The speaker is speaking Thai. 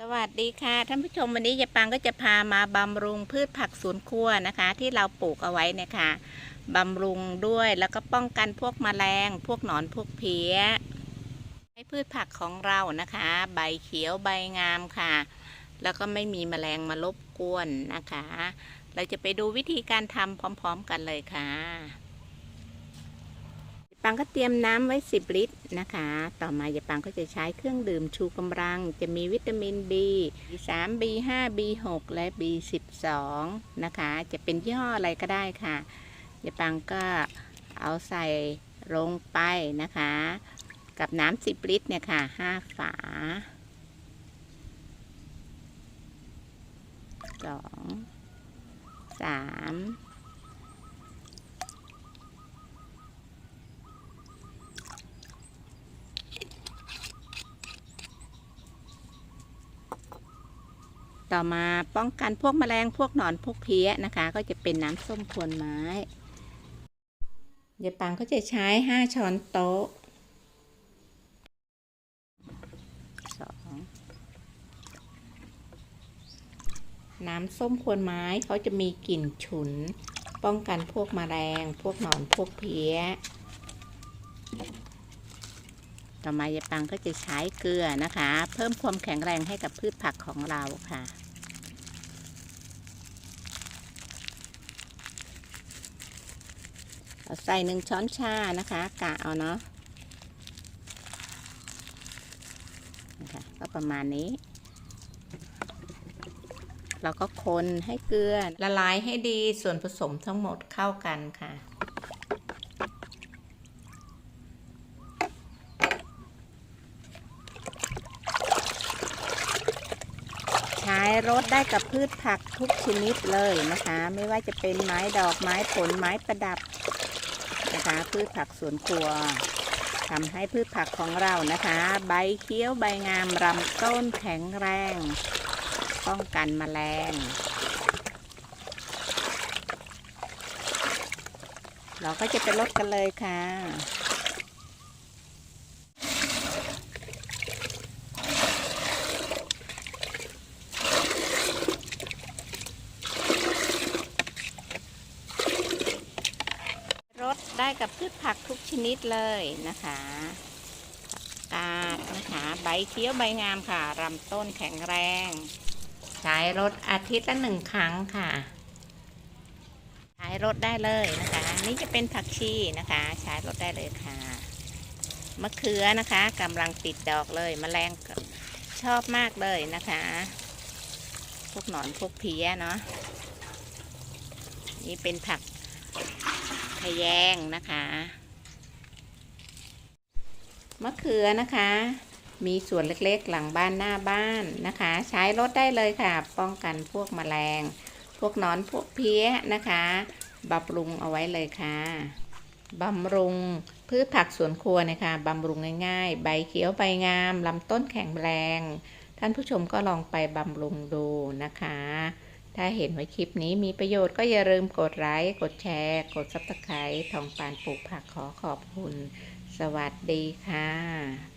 สวัสดีค่ะท่านผู้ชมวันนี้ยายปังก็จะพามาบำรุงพืชผักสวนครัวนะคะ ที่เราปลูกเอาไว้เนี่ยค่ะบำรุงด้วยแล้วก็ป้องกันพวกแมลง พวกหนอนพวกเพี้ยให้พืชผักของเรานะคะ ใบเขียวใบงามค่ะ แล้วก็ไม่มีแมลงมารบกวนนะคะ เราจะไปดูวิธีการทำพร้อม ๆ กันเลยค่ะ ปังก็เตรียมน้ำไว้ 10 ลิตรนะคะ ต่อมายายปังก็จะใช้เครื่องดื่มชูกำลัง จะมีวิตามิน B 3 B5 B6 และ B12 นะคะ จะเป็นย่ห้ออะไรก็ได้ค่ะยายปังก็เอาใส่ลงไปนะคะ กับน้ำ10 ลิตรเนี่ยค่ะ 5 ฝา 2 3 ต่อมาป้องกันพวกแมลงพวกหนอนพวกเพี้ยนะคะ ก็จะเป็นน้ำส้มควนไม้ยายปังก็จะใช้5ช้อนโต๊ะสองน้ำส้มควนไม้เขาจะมีกลิ่นฉุน ป้องกันพวกแมลงพวกหนอนพวกเพี้ย ต่อมายายปังก็จะใช้เกลือนะคะ เพิ่มความแข็งแรงให้กับพืชผักของเราค่ะเอาใส่หนึ่งช้อนชานะคะกะเอาเนาะนะคะก็ประมาณนี้ เราก็คนให้เกลือละลายให้ดีส่วนผสมทั้งหมดเข้ากันค่ะ ใช้รดได้กับพืชผักทุกชนิดเลยนะคะ ไม่ว่าจะเป็นไม้ดอกไม้ผลไม้ประดับนะคะ พืชผักสวนครัวทำให้พืชผักของเรานะคะ ใบเขียวใบงามลำต้นแข็งแรง ป้องกันแมลงเราก็จะไปลดกันเลยค่ะ ได้กับพืชผักทุกชนิดเลยนะคะกาดนะคะใบเขียวใบงามค่ะลำต้นแข็งแรง ใช้รดอาทิตย์ละหนึ่งครั้งค่ะ ใช้รดได้เลยนะคะ นี่จะเป็นผักชีนะคะ ใช้รดได้เลยค่ะมะเขือนะคะกำลังติดดอกเลยมแมลงชอบมากเลยนะคะ พวกหนอนพวกเพี้ยเนาะนี่เป็นผักะแยงนะคะ มะเขือนะคะ มีส่วนเล็กๆหลังบ้านหน้าบ้านนะคะ ใช้รดได้เลยค่ะ ป้องกันพวกแมลง พวกนอนพวกเพี้ยนะคะบำรุงเอาไว้เลยค่ะบำรุงพืชผักสวนครัวนะคะบำรุงง่าย ๆ ใบเขียวใบงามลำต้นแข็งแรง ท่านผู้ชมก็ลองไปบำรุงดูนะคะ ถ้าเห็นว่าคลิปนี้มีประโยชน์ก็อย่าลืมกดไลค์ กดแชร์ กดซับสไครต์ทองปานปลูกผักขอขอบคุณ สวัสดีค่ะ